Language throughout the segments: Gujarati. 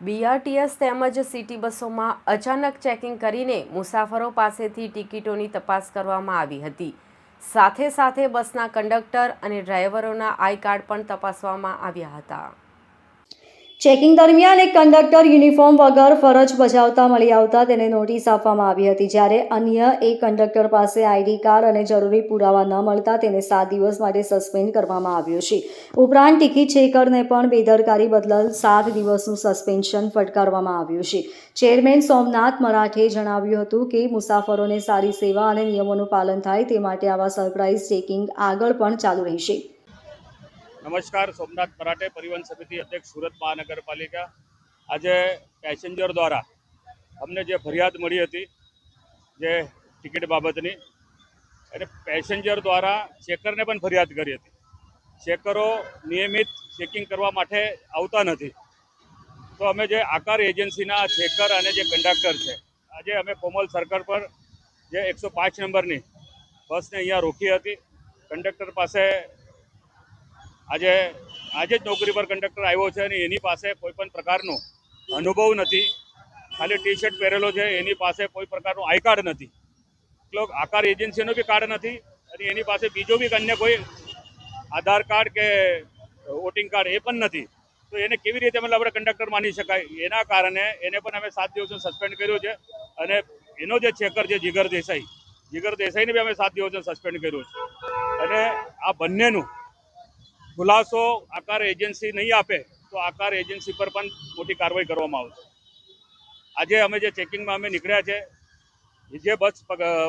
બીઆરટીએસ તેમજ સિટી બસોમાં અચાનક ચેકિંગ કરીને મુસાફરો પાસેથી ટિકિટોની તપાસ કરવામાં આવી હતી. સાથે સાથે બસના કંડક્ટર અને ડ્રાઈવરોના આઈ કાર્ડ પણ તપાસવામાં આવ્યા હતા. ચેકિંગ દરમિયાન એક કંડક્ટર યુનિફોર્મ વગર ફરજ બજાવતા મળી આવતા તેને નોટિસ આપવામાં આવી હતી. જ્યારે અન્ય એક કંડક્ટર પાસે આઈડી કાર્ડ અને જરૂરી પુરાવા ન મળતા તેને સાત દિવસ માટે સસ્પેન્ડ કરવામાં આવ્યો છે. ઉપરાંત ટિકિટ ચેકરને પણ બેદરકારી બદલ સાત દિવસનું સસ્પેન્શન ફટકારવામાં આવ્યું છે. ચેરમેન સોમનાથ મરાઠે જણાવ્યું હતું કે મુસાફરોને સારી સેવા અને નિયમોનું પાલન થાય તે માટે આવા સરપ્રાઇઝ ચેકિંગ આગળ પણ ચાલુ રહેશે. નમસ્કાર, સોમનાથ મરાઠે પરિવહન સમિતિ અધ્યક્ષ સુરત મહાનગરપાલિકા. આજે પેસેન્જર દ્વારા અમને જે ફરિયાદ મળી હતી, જે ટિકિટ બાબતની એટલે પેસેન્જર દ્વારા ચેકરને પણ ફરિયાદ કરી હતી. ચેકરો નિયમિત ચેકિંગ કરવા માટે આવતા નથી. તો અમે જે આકાર એજન્સીના ચેકર અને જે કંડક્ટર છે, આજે અમે કોમલ સર્કલ પર જે એકસો પાંચ નંબરની બસને અહીંયા રોકી હતી. કંડક્ટર પાસે આજે આજે જ નોકરી પર કંડક્ટર આવ્યો છે અને એની પાસે કોઈ પણ પ્રકારનો અનુભવ નથી. ખાલી ટી શર્ટ પહેરેલો છે, એની પાસે કોઈ પ્રકારનું આઈ કાર્ડ નથી. એટલો આકાર એજન્સીનો બી કાર્ડ નથી અને એની પાસે બીજો બી અન્ય કોઈ આધાર કાર્ડ કે વોટિંગ કાર્ડ એ પણ નથી. તો એને કેવી રીતે મતલબ આપણે કંડક્ટર માની શકાય? એના કારણે એને પણ અમે સાત દિવસનું સસ્પેન્ડ કર્યું છે અને એનો જે ચેકર છે, જીગર દેસાઈ, જીગર દેસાઈને બી અમે સાત દિવસનું સસ્પેન્ડ કર્યું છે. અને આ બંનેનું ખુલાસો આકાર એજન્સી નહીં આપે, તો આકાર એજન્સી પર પણ મોટી કાર્યવાહી કરવામાં આવશે. આજે અમે જે ચેકિંગમાં અમે નીકળ્યા છે જે બસ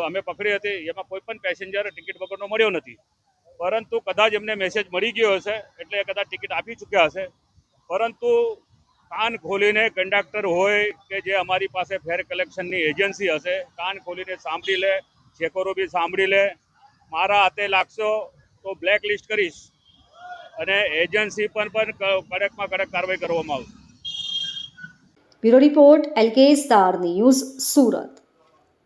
અમે પકડી હતી, એમાં કોઈ પણ પેસેન્જર ટિકિટ વગરનો મળ્યો નથી. પરંતુ કદાચ એમને મેસેજ મળી ગયો હશે, એટલે કદાચ ટિકિટ આપી ચૂક્યા હશે. પરંતુ કાન ખોલીને કંડક્ટર હોય કે જે અમારી પાસે ફેર કલેક્શનની એજન્સી હશે, કાન ખોલીને સાંભળી લે ચેકરો બી સાંભળી લે, મારા હાથે લાગશો તો બ્લેક લિસ્ટ કરીશ. અને એજન્સી પર પણ કડકમાં કડક કાર્યવાહી કરવામાં આવશે. Bureau report, LK star news, Surat.